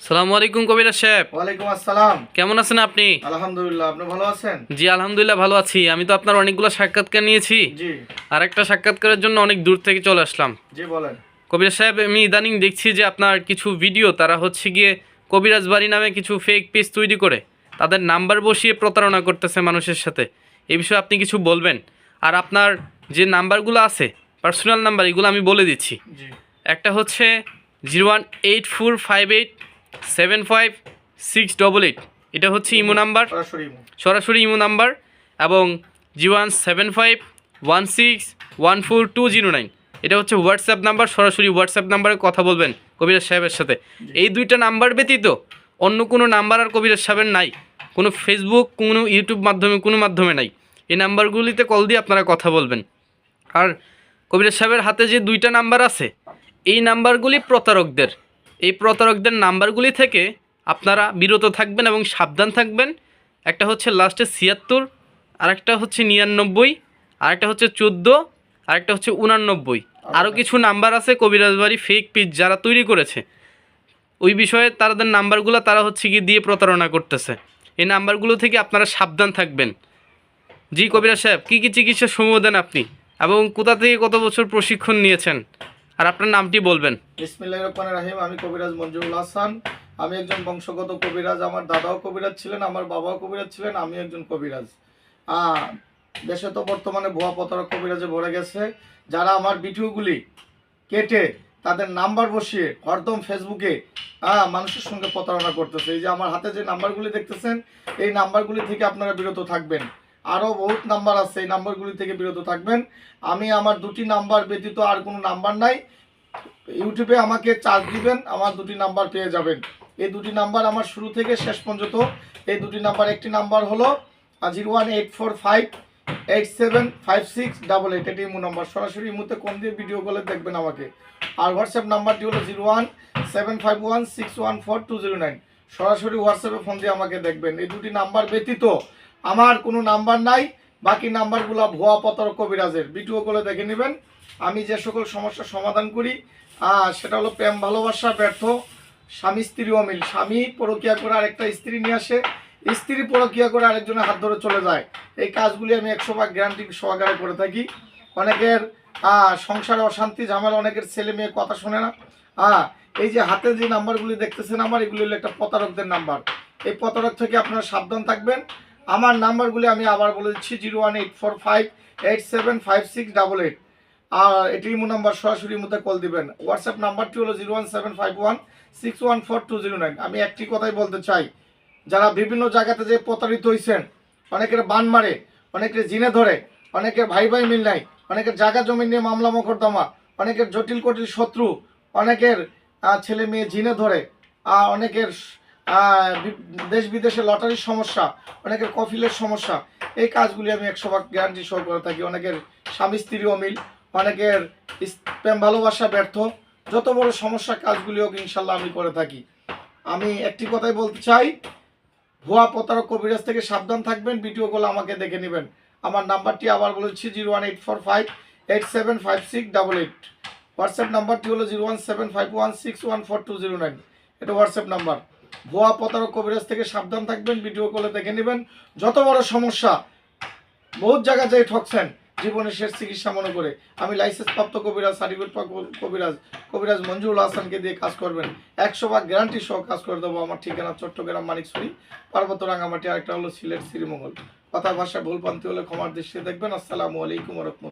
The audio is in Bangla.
সালামু আলাইকুম সাহেব। ওয়ালাইকুম আসসালাম। কেমন আছেন আপনি? আলহামদুলিল্লাহ আপনি ভালো আছেন? জি আলহামদুলিল্লাহ ভালো আছি। আমি তো আপনার অনেকগুলো সাক্ষাৎকার নিয়েছি। জি। আর একটা সাক্ষাৎকারের জন্য অনেক দূর থেকে চলে আসলাম। জি বলেন। কবিরাজ সাহেব আমি ইদানিং দেখছি যে আপনার কিছু ভিডিও তারা হচ্ছে গিয়ে কবিরাজ বাড়ি নামে কিছু ফেক পেজ তৈরি করে। তাদের নাম্বার বসিয়ে প্রতারণা করতেছে মানুষের সাথে। এই বিষয়ে আপনি কিছু বলবেন? আর আপনার যে নাম্বারগুলো আছে পার্সোনাল নাম্বার এগুলো আমি বলে দিচ্ছি। একটা হচ্ছে zero one eight four five eight seven five six double eight এটা হচ্ছে ইমো নাম্বার। সরাসরি ইমো। নাম্বার এবং zero one seven five one six one four two zero nine এটা হচ্ছে হোয়াটসঅ্যাপ নাম্বার সরাসরি হোয়াটসঅ্যাপ নাম্বারে কথা বলবেন কবিরাজ সাহেবের সাথে। এই দুইটা নাম্বার ব্যতীত অন্য কোনো নাম্বার আর কবিরাজ সাহেবের নাই। কোনো ফেসবুক কোনো ইউটিউব মাধ্যমে কোনো মাধ্যমে নাই। এই নাম্বারগুলিতে কল দিয়ে আপনারা কথা বলবেন। আর কবিরাজ সাহেবের হাতে যে দুইটা নাম্বার আছে এই নাম্বারগুলি প্রতারকদের। এই প্রতারকদের নাম্বারগুলি থেকে আপনারা বিরত থাকবেন এবং সাবধান থাকবেন। একটা হচ্ছে লাস্টে ছিয়াত্তর আরেকটা হচ্ছে নিরানব্বই আরেকটা হচ্ছে চোদ্দ আরেকটা হচ্ছে উনানব্বই। আরও কিছু নাম্বার আছে কবিরাজ বাড়ি ফেক পিচ যারা তৈরি করেছে। ওই বিষয়ে তাদের নাম্বারগুলো তারা হচ্ছে কি দিয়ে প্রতারণা করতেছে। এই নাম্বারগুলো থেকে আপনারা সাবধান থাকবেন। জি কবিরাজ সাহেব কী কী চিকিৎসা সমূহ দেন আপনি? এবং কোথা থেকে কত বছর প্রশিক্ষণ নিয়েছেন? আর আপনার নামটি বলবেন। বিসমিল্লাহ রহমান রাহিম আমি কবিরাজ মঞ্জুরুল হাসান। আমি একজন বংশগত কবিরাজ আমার দাদাও কবিরাজ ছিলেন আমার বাবাও কবিরাজ ছিলেন আমি একজন কবিরাজ। দেশে তো বর্তমানে ভুয়া প্রতারক কবিরাজে ভরে গেছে। যারা আমার ভিডিওগুলি কেটে তাদের নাম্বার বসিয়ে হরদম ফেসবুকে আহ, মানুষের সঙ্গে প্রতারণা করতেছে। এই যে আমার হাতে যে নাম্বারগুলি দেখতেছেন এই নাম্বারগুলি থেকে আপনারা বিরত থাকবেন। আরও বহুত নাম্বার আছে, এই নাম্বারগুলি থেকে বিরত থাকবেন। আমি আমার দুটি নাম্বার ব্যতীত আর কোনো নাম্বার নাই। ইউটিউবে আমাকে চার্জ দিবেন, আমার দুটি নাম্বার পেয়ে যাবেন। এই দুটি নাম্বার আমার শুরু থেকে শেষ পর্যন্ত। এই দুটি নাম্বার, একটি নাম্বার হলো zero one eight four five eight seven five six double eight. এটি ইমো নাম্বার। সরাসরি ইমোতে কোন দিয়ে ভিডিও কলে দেখবেন আমাকে। আর হোয়াটসঅ্যাপ নাম্বারটি হলো zero one seven five one six one four two zero nine. সরাসরি হোয়াটসঅ্যাপে ফোন দিয়ে আমাকে দেখবেন। এই দুটি নাম্বার ব্যতীত আমার কোনো নাম্বার নাই, বাকি নাম্বারগুলো ভুয়া পতর কবিরাজের। কলে দেখে নেবেন। আমি যে সকল সমস্যার সমাধান করি সেটা হলো প্রেম, ভালোবাসা, ব্যর্থ, স্বামী, স্ত্রী অমিল স্বামী পরকিয়া করে আরেকটা স্ত্রী নিয়ে আসে, স্ত্রী পরকিয়া করে আরেকজনের হাত ধরে চলে যায়। এই কাজগুলি আমি একশো ভাগ গ্যারান্টি সহকারে করে থাকি। অনেকের সংসারে অশান্তি, ঝামেলা, অনেকের ছেলে মেয়ে কথা শোনে না। হ্যাঁ এই যে হাতে যে নাম্বারগুলি দেখতেছেন আমার, এগুলি হলো একটা প্রতারকদের নাম্বার। এই প্রতারক থেকে আপনারা সাবধান থাকবেন। আমার নাম্বারগুলি আমি আবার বলে দিচ্ছি, zero one eight four five eight seven five six double eight. আর এটি ইমো নাম্বার, সরাসরি মধ্যে কল দিবেন। হোয়াটসঅ্যাপ নাম্বারটি হলো zero one seven five one six one four two zero nine. আমি একটি কথাই বলতে চাই, যারা বিভিন্ন জায়গাতে যে প্রতারিত হয়েছেন অনেকের বান মারে, অনেকের জিনে ধরে, অনেকের ভাই ভাই মিল নাই, অনেকের জায়গা জমি নিয়ে মামলা মোকদ্দমা, অনেকের জটিল কটিল শত্রু, অনেকের ছেলে মেয়ে জিনে ধরে অনেকের দেশ বিদেশে লটারির সমস্যা, অনেকের কফিলের সমস্যা, এই কাজগুলি আমি একশো ভাগ গ্যারান্টি সহ করে থাকি। অনেকের স্বামী স্ত্রী অমিল অনেকের প্রেম ভালোবাসা ব্যর্থ। যত বড় সমস্যা কাজগুলি হোক, ইনশাল্লাহ আমি করে থাকি। আমি একটি কথাই বলতে চাই, ভুয়া প্রতারক কবিরাজ থেকে সাবধান থাকবেন ভিডিওগুলো আমাকে দেখে নেবেন। আমার নাম্বারটি আবার বলেছি zero one eight four five eight seven five six double eight WhatsApp নাম্বারটি হলো zero one seven five one six one four two zero nine এটা হোয়াটসঅ্যাপ নাম্বার। ভুয়া প্রতারক কবিরাজ থেকে সাবধান থাকবেন, ভিডিও কলে দেখে নেবেন। যত বড় সমস্যা, বহুত জায়গা যাই ঠকছেন জীবনের শেষ চিকিৎসা মনে করে। আমি লাইসেন্স প্রাপ্ত কবিরাজ, সার্টিফিকেট কবিরাজ কবিরাজ মঞ্জুরুল হাসানকে দিয়ে কাজ করবেন। একশো ভাগ গ্যারান্টি সহ কাজ করে দেবো আমার ঠিকানা, চট্টগ্রাম মানিকছড়ি, পার্বত্য রাঙামাটি আরেকটা হলো সিলেট, শ্রীমঙ্গল। কথা ভাষায় ভুল পান্তি হলে ক্ষমার দৃষ্টিতে দেখবেন। আসসালামু আলাইকুম রহমতুল্লাহ।